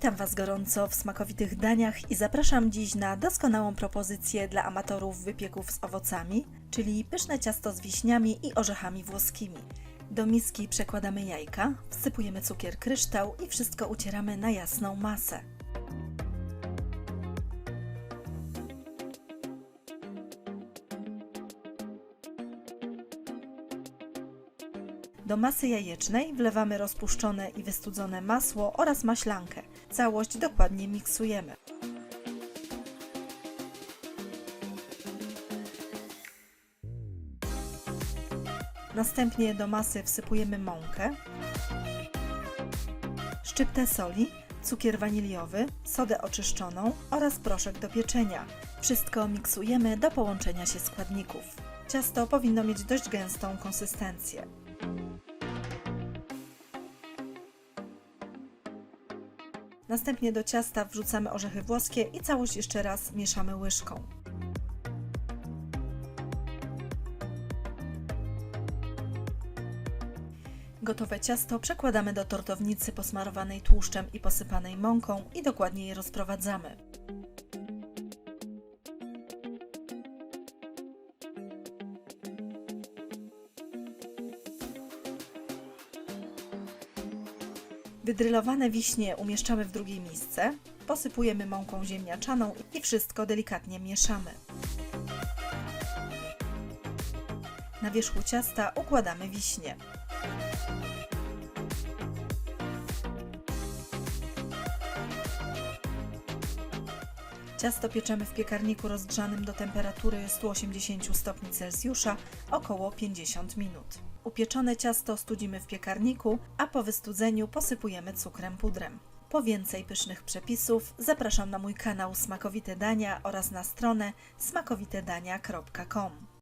Witam Was gorąco w smakowitych daniach i zapraszam dziś na doskonałą propozycję dla amatorów wypieków z owocami, czyli pyszne ciasto z wiśniami i orzechami włoskimi. Do miski przekładamy jajka, wsypujemy cukier kryształ i wszystko ucieramy na jasną masę. Do masy jajecznej wlewamy rozpuszczone i wystudzone masło oraz maślankę. Całość dokładnie miksujemy. Następnie do masy wsypujemy mąkę, szczyptę soli, cukier waniliowy, sodę oczyszczoną oraz proszek do pieczenia. Wszystko miksujemy do połączenia się składników. Ciasto powinno mieć dość gęstą konsystencję. Następnie do ciasta wrzucamy orzechy włoskie i całość jeszcze raz mieszamy łyżką. Gotowe ciasto przekładamy do tortownicy posmarowanej tłuszczem i posypanej mąką i dokładnie je rozprowadzamy. Wydrylowane wiśnie umieszczamy w drugiej misce, posypujemy mąką ziemniaczaną i wszystko delikatnie mieszamy. Na wierzchu ciasta układamy wiśnie. Ciasto pieczemy w piekarniku rozgrzanym do temperatury 180 stopni Celsjusza około 50 minut. Upieczone ciasto studzimy w piekarniku, a po wystudzeniu posypujemy cukrem pudrem. Po więcej pysznych przepisów zapraszam na mój kanał Smakowite Dania oraz na stronę smakowitedania.com.